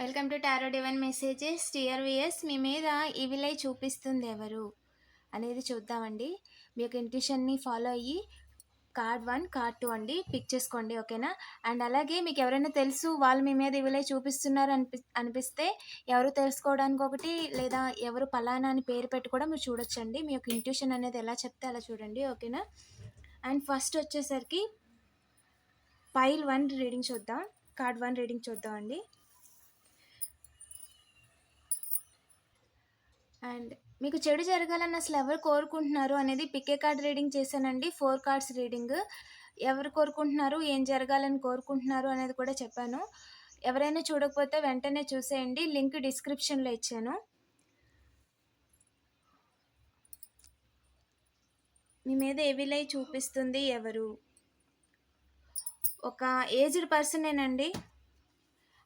Welcome to tarot divine messages. టిఆర్విఎస్ మీ మీద ఇవిలై చూపిస్తుంది ఎవరు అనేది చూద్దామండి. మీ యొక్క ఇంట్యూషన్ని ఫాలో అయ్యి కార్డ్ వన్ కార్డ్ టూ అండి. పిక్ చేసుకోండి ఓకేనా? అండ్ అలాగే మీకు ఎవరైనా తెలుసు వాళ్ళు మీ మీద ఇవిలై చూపిస్తున్నారు అనిపి అనిపిస్తే ఎవరు తెలుసుకోవడానికి ఒకటి లేదా ఎవరు పలానా అని పేరు పెట్టి కూడా మీరు చూడొచ్చండి. మీ యొక్క ఇంట్యూషన్ అనేది ఎలా చెప్తే అలా చూడండి ఓకేనా? అండ్ ఫస్ట్ వచ్చేసరికి పైల్ వన్ రీడింగ్ చూద్దాం. కార్డ్ వన్ రీడింగ్ చూద్దాం అండి అండ్ మీకు చెడు జరగాలని అసలు ఎవరు కోరుకుంటున్నారు అనేది పికే కార్డ్ రీడింగ్ చేశానండి. Four cards reading. ఎవరు కోరుకుంటున్నారు ఏం జరగాలని కోరుకుంటున్నారు అనేది కూడా చెప్పాను. ఎవరైనా చూడకపోతే వెంటనే చూసేయండి. లింక్ డిస్క్రిప్షన్లో ఇచ్చాను. మీ మీద ఎవిలై చూపిస్తుంది ఎవరు? ఒక ఏజ్డ్ పర్సనేనండి.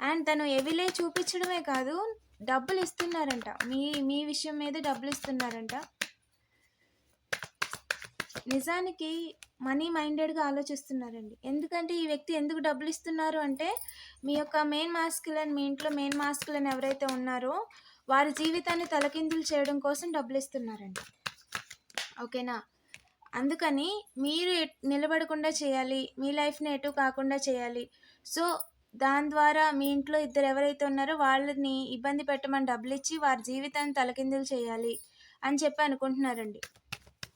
అండ్ తను ఎవిలై చూపించడమే కాదు డబ్బులు ఇస్తున్నారంట మీ మీ విషయం మీద డబ్బులు ఇస్తున్నారంట నిజానికి మనీ మైండెడ్గా ఆలోచిస్తున్నారండి. ఎందుకంటే ఈ వ్యక్తి ఎందుకు డబ్బులు ఇస్తున్నారు అంటే మీ యొక్క మెయిన్ మాస్కులను మీ ఇంట్లో మెయిన్ మాస్కులని ఎవరైతే ఉన్నారో వారి జీవితాన్ని తలకిందులు చేయడం కోసం డబ్బులు ఇస్తున్నారండి ఓకేనా? అందుకని మీరు నిలబడకుండా చేయాలి. మీ లైఫ్ని ఎటు కాకుండా చేయాలి. సో దాని ద్వారా మీ ఇంట్లో ఇద్దరు ఎవరైతే ఉన్నారో వాళ్ళని ఇబ్బంది పెట్టమని డబ్బులు ఇచ్చి వారి జీవితాన్ని తలకిందులు చేయాలి అని చెప్పి అనుకుంటున్నారండి.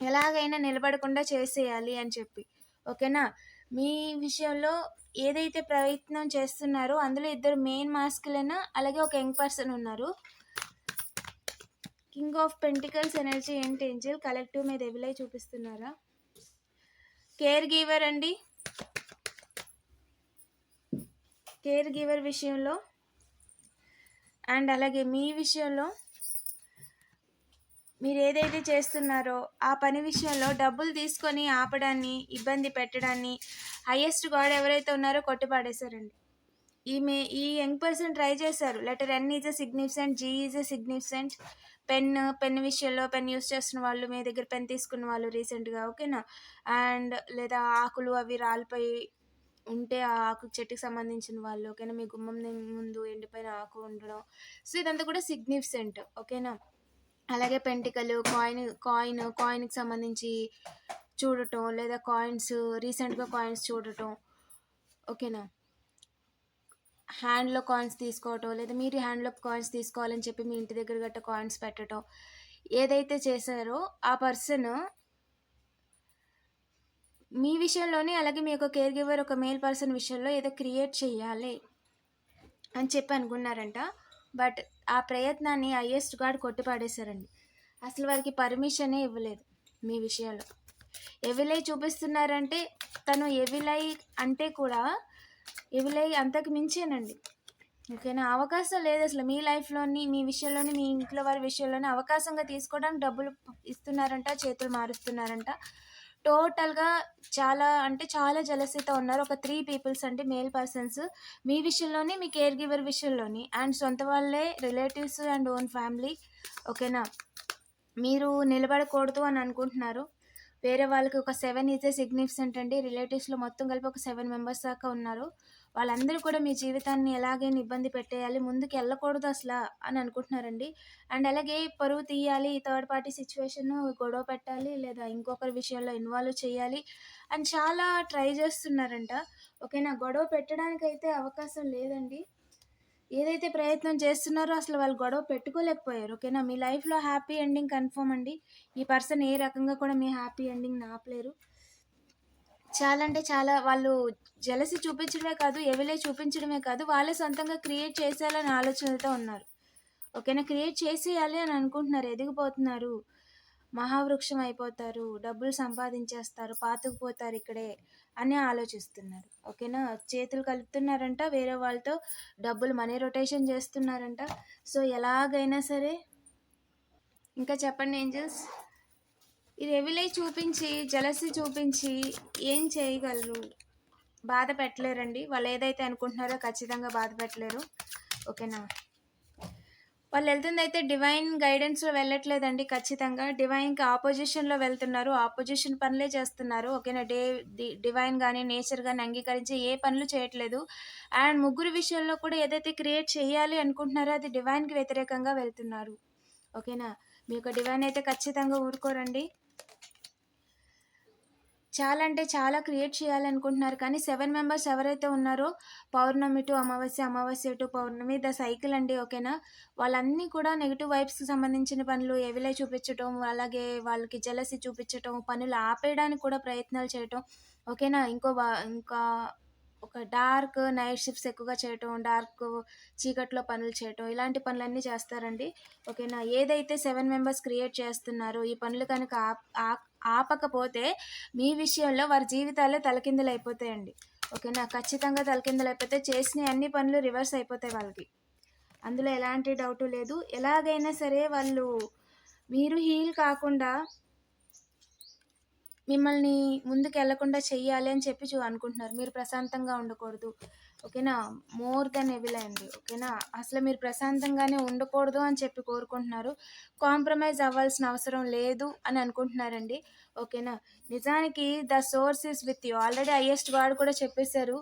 ఎలాగైనా నిలబడకుండా చేసేయాలి అని చెప్పి. ఓకేనా? మీ విషయంలో ఏదైతే ప్రయత్నం చేస్తున్నారో అందులో ఇద్దరు మెయిన్ మాస్కులైనా అలాగే ఒక యంగ్ పర్సన్ ఉన్నారు. కింగ్ ఆఫ్ పెంటికల్స్ ఎనర్జీ ఏంటి ఏంజల్ కలెక్టివ్ మీద ఎవిలై చూపిస్తున్నారా? కేర్ గివర్ అండి. కేర్ గివర్ విషయంలో అండ్ అలాగే మీ విషయంలో మీరు ఏదైతే చేస్తున్నారో ఆ పని విషయంలో డబ్బులు తీసుకొని ఆపడాన్ని ఇబ్బంది పెట్టడాన్ని హయ్యెస్ట్ గాడ్ ఎవరైతే ఉన్నారో కొట్టిపాడేశారండి. ఈమె ఈ యంగ్ పర్సన్ ట్రై చేశారు. Letter N is a significant G is a significant. Pen pen విషయంలో పెన్ యూస్ చేస్తున్న వాళ్ళు మీ దగ్గర పెన్ తీసుకున్న వాళ్ళు రీసెంట్గా ఓకేనా? అండ్ లేదా ఆకులు అవి రాలిపోయి ఉంటే ఆ ఆకు చెట్టుకి సంబంధించిన వాళ్ళు ఓకేనా? మీ గుమ్మం ముందు ఎండిపోయిన ఆకు ఉండడం. సో ఇదంతా కూడా సిగ్నిఫికెంట్ ఓకేనా? అలాగే పెంటికలు కాయిన్ కాయిన్ కాయిన్కి సంబంధించి చూడటం లేదా కాయిన్స్ రీసెంట్గా కాయిన్స్ చూడటం ఓకేనా? హ్యాండ్లో కాయిన్స్ తీసుకోవటం లేదా మీరు హ్యాండ్లో కాయిన్స్ తీసుకోవాలని చెప్పి మీ ఇంటి దగ్గర గట్ట కాయిన్స్ పెట్టడం ఏదైతే చేశారో ఆ పర్సన్ మీ విషయంలోనే అలాగే మీ యొక్క కేర్ గివర్ ఒక మేల్ పర్సన్ విషయంలో ఏదో క్రియేట్ చేయాలి అని చెప్పి అనుకున్నారంట. బట్ ఆ ప్రయత్నాన్ని హయ్యెస్ట్ గాడ్ కొట్టిపాడేశారండి. అసలు వారికి పర్మిషనే ఇవ్వలేదు మీ విషయంలో. ఎవిలై చూపిస్తున్నారంటే తను ఎవిలై అంటే కూడా ఎవిలై అంతకు మించేనండి. ఓకేనా? అవకాశం లేదు అసలు మీ లైఫ్లోని మీ విషయంలోని మీ ఇంట్లో వారి విషయంలోని అవకాశంగా తీసుకోవడానికి డబ్బులు ఇస్తున్నారంట చేతులు మారుస్తున్నారంట. టోటల్గా చాలా అంటే చాలా జలసితో ఉన్నారు. ఒక త్రీ పీపుల్స్ అంటే మేల్ పర్సన్స్. మీ విషయంలోని మీ కేర్ గివర్ విషయంలోని అండ్ సొంత వాళ్ళే రిలేటివ్స్ అండ్ ఓన్ ఫ్యామిలీ. ఓకేనా? మీరు నిలబడకూడదు అని అనుకుంటున్నారు. వేరే వాళ్ళకి ఒక సెవెన్ ఇదే సిగ్నిఫికెంట్ అండి. రిలేటివ్స్లో మొత్తం కలిపి ఒక సెవెన్ మెంబర్స్ దాకా ఉన్నారు. వాళ్ళందరూ కూడా మీ జీవితాన్ని ఎలాగైనా ఇబ్బంది పెట్టేయాలి ముందుకు వెళ్ళకూడదు అసలు అని అనుకుంటున్నారండి. అండ్ అలాగే పరువు తీయాలి థర్డ్ పార్టీ సిచ్యువేషన్ గొడవ పెట్టాలి లేదా ఇంకొకరి విషయంలో ఇన్వాల్వ్ చేయాలి అండ్ చాలా ట్రై చేస్తున్నారంట. ఓకేనా? గొడవ పెట్టడానికి అయితే అవకాశం లేదండి. ఏదైతే ప్రయత్నం చేస్తున్నారో అసలు వాళ్ళు గొడవ పెట్టుకోలేకపోయారు. ఓకేనా? మీ లైఫ్లో హ్యాపీ ఎండింగ్ కన్ఫర్మ్ అండి. ఈ పర్సన్ ఏ రకంగా కూడా మీ హ్యాపీ ఎండింగ్ ఆపలేరు చాలా అంటే చాలా వాళ్ళు జలసి చూపించడమే కాదు ఎవిలే చూపించడమే కాదు వాళ్ళే సొంతంగా క్రియేట్ చేసేయాలని ఆలోచనలతో ఉన్నారు. ఓకేనా? క్రియేట్ చేసేయాలి అని అనుకుంటున్నారు. ఎదిగిపోతున్నారు. మహావృక్షం అయిపోతారు. డబ్బులు సంపాదించేస్తారు. పాతుకుపోతారు ఇక్కడే. అని ఆలోచిస్తున్నారు. ఓకేనా? చేతులు కలుపుతున్నారంట వేరే వాళ్ళతో డబ్బులు మనీ రొటేషన్ చేస్తున్నారంట. సో ఎలాగైనా సరే ఇంకా చెప్పండి ఏంజల్స్? ఇది రెవిలై చూపించి జలసి చూపించి ఏం చేయగలరు? బాధ పెట్టలేరండి. వాళ్ళు ఏదైతే అనుకుంటున్నారో ఖచ్చితంగా బాధ పెట్టలేరు. ఓకేనా? వాళ్ళు వెళ్తుందైతే డివైన్ గైడెన్స్‌లో వెళ్ళట్లేదండి ఖచ్చితంగా. డివైన్‌కి ఆపోజిషన్‌లో వెళ్తున్నారు. ఆపోజిషన్ పనులే చేస్తున్నారు. ఓకేనా. డే డి డివైన్ కానీ నేచర్ కానీ అంగీకరించి ఏ పనులు చేయట్లేదు. అండ్ ముగ్గురు విషయంలో కూడా ఏదైతే క్రియేట్ చేయాలి అనుకుంటున్నారో అది డివైన్‌కి వ్యతిరేకంగా వెళ్తున్నారు. ఓకేనా. మీ యొక్క డివైన్ అయితే ఖచ్చితంగా ఊరుకోరండి. చాలా అంటే చాలా క్రియేట్ చేయాలనుకుంటున్నారు. కానీ సెవెన్ మెంబర్స్ ఎవరైతే ఉన్నారో పౌర్ణమి టు అమావాస్య, అమావాస్య టు పౌర్ణమి ద సైకిల్ అండి. ఓకేనా. వాళ్ళన్నీ కూడా నెగిటివ్ వైబ్స్‌కి సంబంధించిన పనులు ఎవిలై చూపించటం, అలాగే వాళ్ళకి జలసి చూపించటం, పనులు ఆపేయడానికి కూడా ప్రయత్నాలు చేయటం. ఓకేనా. ఇంకో ఇంకా ఒక డార్క్ నైట్ షిఫ్ట్స్ ఎక్కువగా చేయటం, డార్క్ చీకట్లో పనులు చేయటం, ఇలాంటి పనులన్నీ చేస్తారండి. ఓకేనా. ఏదైతే సెవెన్ మెంబర్స్ క్రియేట్ చేస్తున్నారో ఈ పనులు కనుక ఆ ఆపకపోతే మీ విషయంలో వారి జీవితాలే తలకిందులైపోతాయండి. ఓకేనా. ఖచ్చితంగా తలకిందులైపోతాయి. చేసిన అన్ని పనులు రివర్స్ అయిపోతాయి వాళ్ళకి. అందులో ఎలాంటి డౌటు లేదు. ఎలాగైనా సరే వాళ్ళు మీరు హీల్ కాకుండా మిమ్మల్ని ముందుకెళ్ళకుండా చెయ్యాలి అని చెప్పి చూ అనుకుంటున్నారు. మీరు ప్రశాంతంగా ఉండకూడదు. ఓకేనా. మోర్ దెన్ ఎవిల్ అండి. ఓకేనా. అసలు మీరు ప్రశాంతంగానే ఉండకూడదు అని చెప్పి కోరుకుంటున్నారు. కాంప్రమైజ్ అవ్వాల్సిన అవసరం లేదు అని అనుకుంటున్నారండి. ఓకేనా. నిజానికి the source is with you. Already highest god కూడా చెప్పేశారు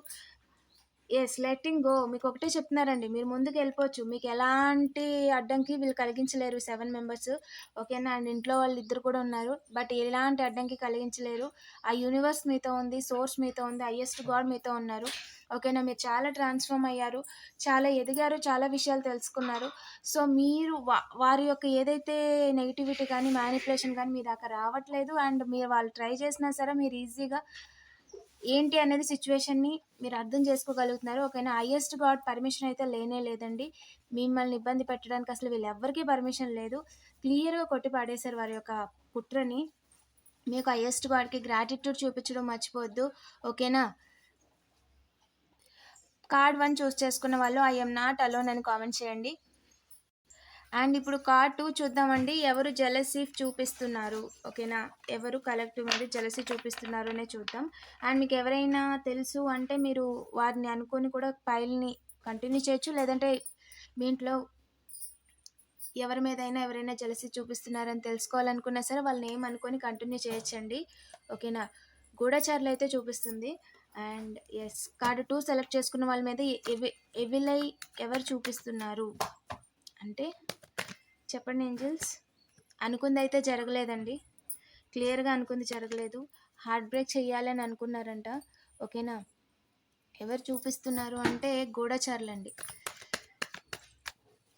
ఎస్ లెట్టింగ్ గో. మీకు ఒకటే చెప్తున్నారండి. మీరు ముందుకు వెళ్ళిపోవచ్చు మీకు ఎలాంటి అడ్డంకి వీళ్ళు కలిగించలేరు సెవెన్ మెంబర్స్. ఓకేనా. అండ్ ఇంట్లో వాళ్ళు ఇద్దరు కూడా ఉన్నారు. బట్ ఎలాంటి అడ్డంకి కలిగించలేరు. ఆ యూనివర్స్ మీతో ఉంది. సోర్స్ మీతో ఉంది. హయ్యెస్ట్ గాడ్ మీతో ఉన్నారు. ఓకేనా. మీరు చాలా ట్రాన్స్‌ఫార్మ్ అయ్యారు. చాలా ఎదిగారు. చాలా విషయాలు తెలుసుకున్నారు. సో, మీరు వా వారి యొక్క ఏదైతే నెగటివిటీ కానీ, మ్యానిపులేషన్ కానీ మీ దాకా రావట్లేదు. అండ్ మీరు వాళ్ళు ట్రై చేసినా సరే మీరు ఈజీగా ఏంటి అనేది సిచ్యువేషన్ని మీరు అర్థం చేసుకోగలుగుతున్నారు. ఓకేనా. హైయెస్ట్ గాడ్ పర్మిషన్ అయితే లేనే లేదండి. మిమ్మల్ని ఇబ్బంది పెట్టడానికి అసలు వీళ్ళెవ్వరికీ పర్మిషన్ లేదు. క్లియర్‌గా కొట్టి పాడేశారు వారి యొక్క కుట్రని. మీకు హైయెస్ట్ గాడ్‌కి గ్రాటిట్యూడ్ చూపించడం మర్చిపోవద్దు. ఓకేనా. కార్డ్ వన్ చూస్ చేసుకున్న వాళ్ళు ఐఎమ్ నాట్ అలోన్ అని కామెంట్ చేయండి. అండ్ ఇప్పుడు కార్డ్ టూ చూద్దామండి. ఎవరు జెలసీ చూపిస్తున్నారు. ఓకేనా. ఎవరు కలెక్టివ్ మీద జెలసీ చూపిస్తున్నారు అనే చూద్దాం. అండ్ మీకు ఎవరైనా తెలుసు అంటే మీరు వారిని అనుకొని కూడా ఫైల్‌ని కంటిన్యూ చేయొచ్చు. లేదంటే మీ ఇంట్లో ఎవరి మీదైనా ఎవరైనా జెలసీ చూపిస్తున్నారని తెలుసుకోవాలనుకున్నా సరే వాళ్ళని ఏమనుకొని కంటిన్యూ చేయొచ్చండి. ఓకేనా. గూఢచారులు అయితే చూపిస్తుంది. And yes card two select చేసుకున్న వాళ్ళ మీద ఎవి ఎవిలై ఎవరు చూపిస్తున్నారు. అంటే చెప్పండి ఎంజెల్స్ అనుకుంది అయితే జరగలేదండి. క్లియర్‌గా అనుకుంది జరగలేదు. హార్ట్ బ్రేక్ చేయాలని అనుకున్నారంట. ఓకేనా. ఎవరు చూపిస్తున్నారు అంటే గూఢచారులండి.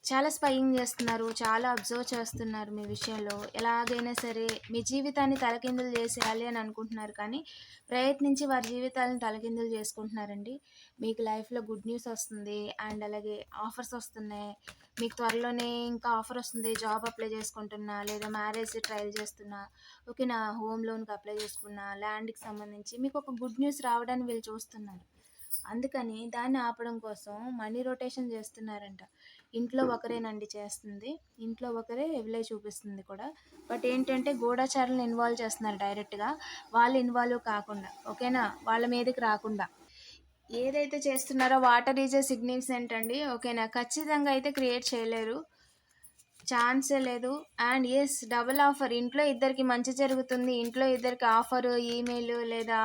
చాలా స్పయింగ్ చేస్తున్నారు. చాలా అబ్జర్వ్ చేస్తున్నారు మీ విషయంలో. ఎలాగైనా సరే మీ జీవితాన్ని తలకిందులు చేసేయాలి అని అనుకుంటున్నారు. కానీ ప్రయత్నించి వారి జీవితాలను తలకిందులు చేసుకుంటున్నారండి. మీకు లైఫ్‌లో గుడ్ న్యూస్ వస్తుంది. అండ్ అలాగే ఆఫర్స్ వస్తున్నాయి. మీకు త్వరలోనే ఇంకా ఆఫర్ వస్తుంది. జాబ్ అప్లై చేసుకుంటున్నా, లేదా మ్యారేజ్ ట్రయల్ చేస్తున్నా, ఓకే నా హోమ్ లోన్‌కి అప్లై చేసుకున్నా, ల్యాండ్‌కి సంబంధించి మీకు ఒక గుడ్ న్యూస్ రావడానికి వీళ్ళు చూస్తున్నారు. అందుకని దాన్ని ఆపడం కోసం మనీ రొటేషన్ చేస్తున్నారంట. ఇంట్లో ఒకరేనండి చేస్తుంది. ఇంట్లో ఒకరే ఎవిలై చూపిస్తుంది కూడా. బట్ ఏంటంటే గూఢచారులను ఇన్వాల్వ్ చేస్తున్నారు డైరెక్ట్‌గా. వాళ్ళు ఇన్వాల్వ్ కాకుండా. ఓకేనా. వాళ్ళ మీదకి రాకుండా. ఏదైతే చేస్తున్నారో వాటర్ ఈజ్ ఎ సిగ్నిఫికెంట్ అండి. ఓకేనా. ఖచ్చితంగా అయితే క్రియేట్ చేయలేరు. ఛాన్సే లేదు. And yes double offer. ఇంట్లో ఇద్దరికి మంచి జరుగుతుంది. ఇంట్లో ఇద్దరికి ఆఫర్, ఈమెయిల్ లేదా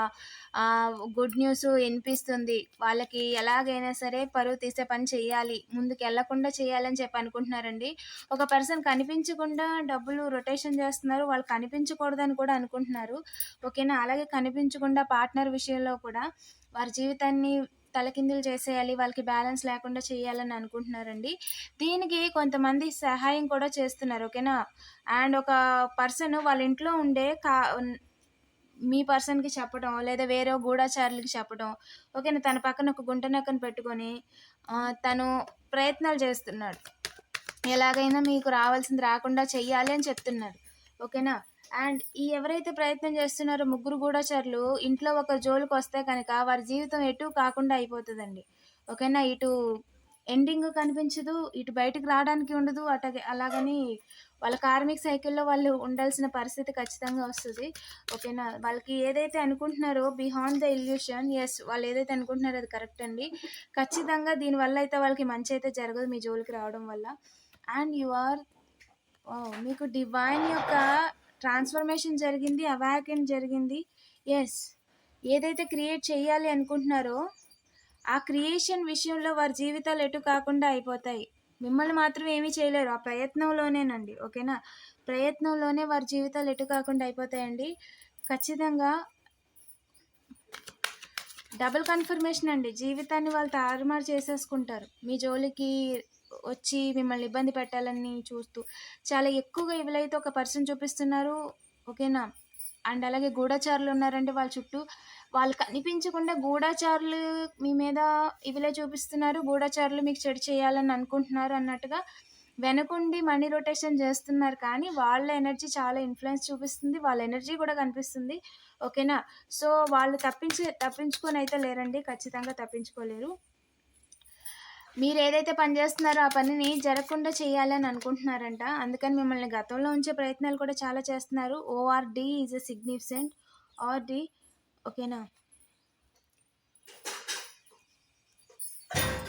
గుడ్ న్యూస్ వినిపిస్తుంది వాళ్ళకి ఎలాగైనా సరే పరువు తీసే పని చేయాలి. ముందుకు వెళ్ళకుండా చేయాలని చెప్పి అనుకుంటున్నారండి. ఒక పర్సన్ కనిపించకుండా డబ్బులు రొటేషన్ చేస్తున్నారు. వాళ్ళు కనిపించకూడదని కూడా అనుకుంటున్నారు. ఓకేనా. అలాగే కనిపించకుండా పార్ట్నర్ విషయంలో కూడా వారి జీవితాన్ని తలకిందులు చేసేయాలి. వాళ్ళకి బ్యాలెన్స్ లేకుండా చేయాలని అనుకుంటున్నారండి. దీనికి కొంతమంది సహాయం కూడా చేస్తున్నారు. ఓకేనా. అండ్ ఒక పర్సన్ వాళ్ళ ఇంట్లో ఉండే కా మీ పర్సన్‌కి చెప్పడం, లేదా వేరే గూఢాచారులకి చెప్పడం. ఓకేనా. తన పక్కన ఒక గుంట నక్కను పెట్టుకొని తను ప్రయత్నాలు చేస్తున్నాడు. ఎలాగైనా మీకు రావాల్సింది రాకుండా చెయ్యాలి అని చెప్తున్నాడు. ఓకేనా. అండ్ ఈ ఎవరైతే ప్రయత్నం చేస్తున్నారో ముగ్గురు గూఢచారులు ఇంట్లో ఒక ఒకరి జోలికొస్తే కనుక వారి జీవితం ఎటు కాకుండా అయిపోతుందండి ఓకేనా. ఇటు ఎండింగ్ కనిపించదు. ఇటు బయటకు రావడానికి ఉండదు. అట అలాగని వాళ్ళ కార్మిక సైకిల్‌లో వాళ్ళు ఉండాల్సిన పరిస్థితి ఖచ్చితంగా వస్తుంది ఓకేనా. వాళ్ళకి ఏదైతే అనుకుంటున్నారో బిహాండ్ ద ఇల్యూషన్ ఎస్ వాళ్ళు ఏదైతే అనుకుంటున్నారో అది కరెక్ట్ అండి. ఖచ్చితంగా దీనివల్ల అయితే వాళ్ళకి మంచి అయితే జరగదు మీ జోలికి రావడం వల్ల. అండ్ యు ఆర్ మీకు డివైన్ యొక్క ట్రాన్స్ఫర్మేషన్ జరిగింది అవాకెన్ జరిగింది. ఎస్ ఏదైతే క్రియేట్ చేయాలి అనుకుంటున్నారో ఆ క్రియేషన్ విషయంలో వారి జీవితాలు ఎటు కాకుండా అయిపోతాయి. మిమ్మల్ని మాత్రం ఏమీ చేయలేరు. ఆ ప్రయత్నంలోనేనండి. ఓకేనా? ప్రయత్నంలోనే వారి జీవితాలు ఎటు కాకుండా అయిపోతాయండి. ఖచ్చితంగా డబుల్ కన్ఫర్మేషన్ అండి. జీవితాన్ని వాళ్ళు తారుమారు చేసేసుకుంటారు. మీ జోలికి వచ్చి మిమ్మల్ని ఇబ్బంది పెట్టాలని చూస్తూ చాలా ఎక్కువగా ఇవిలైతే ఒక పర్సన్ చూపిస్తున్నారు ఓకేనా? అండ్ అలాగే గూఢచారులు ఉన్నారండి వాళ్ళ చుట్టూ వాళ్ళు కనిపించకుండా గూఢచారులు మీ మీద ఇవిలే చూపిస్తున్నారు గూఢచారులు మీకు చెడు చేయాలని అనుకుంటున్నారు అన్నట్టుగా వెనకుండి మనీ రొటేషన్ చేస్తున్నారు. కానీ వాళ్ళ ఎనర్జీ చాలా ఇన్ఫ్లుయెన్స్ చూపిస్తుంది వాళ్ళ ఎనర్జీ కూడా కనిపిస్తుంది ఓకేనా? సో వాళ్ళు తప్పించి తప్పించుకొని అయితే లేరండి ఖచ్చితంగా తప్పించుకోలేరు. మీరు ఏదైతే పని చేస్తున్నారో ఆ పనిని జరగకుండా చేయాలని అనుకుంటున్నారంట. అందుకని మిమ్మల్ని గతంలో ఉంచే ప్రయత్నాలు కూడా చాలా చేస్తున్నారు. O R D is a significant R D ఓకేనా?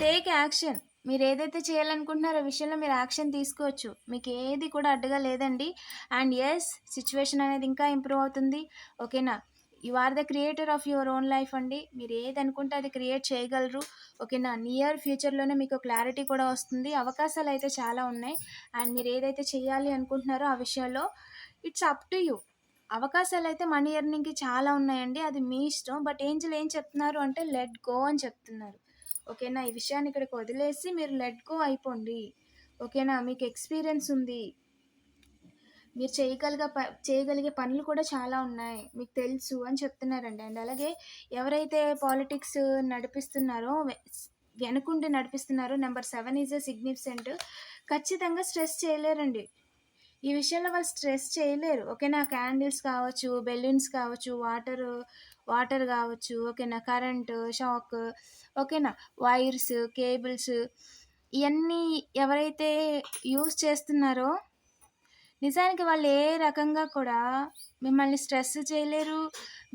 Take action. మీరు ఏదైతే చేయాలనుకుంటున్నారో విషయంలో మీరు యాక్షన్ తీసుకోవచ్చు. మీకు ఏది కూడా అడ్డుగా లేదండి. అండ్ ఎస్ సిచ్యువేషన్ అనేది ఇంకా ఇంప్రూవ్ అవుతుంది. ఓకేనా? You are the creator of your own life అండి. మీరు ఏది అనుకుంటే అది క్రియేట్ చేయగలరు. ఓకేనా? నియర్ ఫ్యూచర్లోనే మీకు క్లారిటీ కూడా వస్తుంది. అవకాశాలు అయితే చాలా ఉన్నాయి. అండ్ మీరు ఏదైతే చేయాలి అనుకుంటున్నారో ఆ విషయంలో ఇట్స్ అప్ టు యూ. అవకాశాలు అయితే మనీ ఎర్నింగ్కి చాలా ఉన్నాయండి. అది మీ ఇష్టం. బట్ ఏంజల్ ఏం చెప్తున్నారు అంటే లెట్ గో అని చెప్తున్నారు. ఓకేనా? ఈ విషయాన్ని ఇక్కడికి వదిలేసి మీరు లెట్ గో అయిపోండి. ఓకేనా? మీకు ఎక్స్పీరియన్స్ ఉంది. మీరు చేయగలిగే ప చేయగలిగే పనులు కూడా చాలా ఉన్నాయి. మీకు తెలుసు అని చెప్తున్నారండి. అండ్ అలాగే ఎవరైతే పాలిటిక్స్ నడిపిస్తున్నారో వెనుకుండి నడిపిస్తున్నారో number seven is a significant ఖచ్చితంగా స్ట్రెస్ చేయలేరండి. ఈ విషయంలో వాళ్ళు స్ట్రెస్ చేయలేరు. ఓకేనా క్యాండిల్స్ కావచ్చు బెలూన్స్ కావచ్చు వాటర్ వాటర్ కావచ్చు ఓకేనా కరెంటు షాక్ ఓకేనా వైర్స్ కేబుల్స్ ఇవన్నీ ఎవరైతే యూస్ చేస్తున్నారో నిజానికి వాళ్ళు ఏ రకంగా కూడా మిమ్మల్ని స్ట్రెస్ చేయలేరు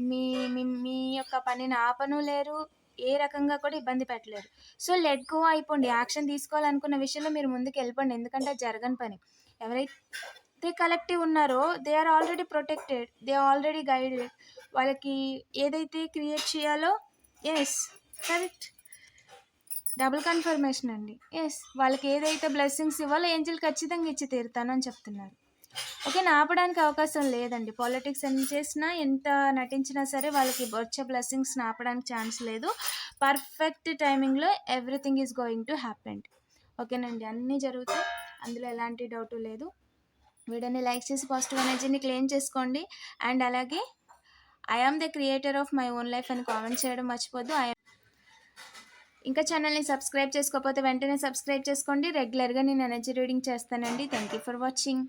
మీ మీ మీ యొక్క పనిని ఆపను లేరు ఏ రకంగా కూడా ఇబ్బంది పెట్టలేరు. సో లెట్ గో అయిపోండి. యాక్షన్ తీసుకోవాలనుకున్న విషయంలో మీరు ముందుకు వెళ్ళిపోండి ఎందుకంటే జరగని పని. ఎవరైతే కలెక్టివ్ ఉన్నారో they are already protected they already guided వాళ్ళకి ఏదైతే క్రియేట్ చేయాలో ఎస్ కరెక్ట్ డబుల్ కన్ఫర్మేషన్ అండి. ఎస్ వాళ్ళకి ఏదైతే బ్లెస్సింగ్స్ ఇవ్వాలో ఏంజిల్ ఖచ్చితంగా ఇచ్చి తీరుతాను అని చెప్తున్నారు. ఓకే ఆపడానికి అవకాశం లేదండి. పాలిటిక్స్ ఎంత చేసినా ఎంత నటించినా సరే వాళ్ళకి వచ్చే బ్లెస్సింగ్స్ ఆపడానికి ఛాన్స్ లేదు. Perfect టైమింగ్లో everything is going to happen. ఓకేనండి అన్నీ జరుగుతాయి. అందులో ఎలాంటి డౌట్ లేదు. వీడియోని లైక్ చేసి పాజిటివ్ ఎనర్జీని క్లెయిమ్ చేసుకోండి. అండ్ అలాగే I am the creator of my own life అని కామెంట్ చేయడం మర్చిపోద్దు. ఐ ఇంకా ఛానల్ని సబ్స్క్రైబ్ చేసుకోకపోతే వెంటనే సబ్స్క్రైబ్ చేసుకోండి. రెగ్యులర్గా నేను ఎనర్జీ రీడింగ్ చేస్తానండి. Thank you for watching.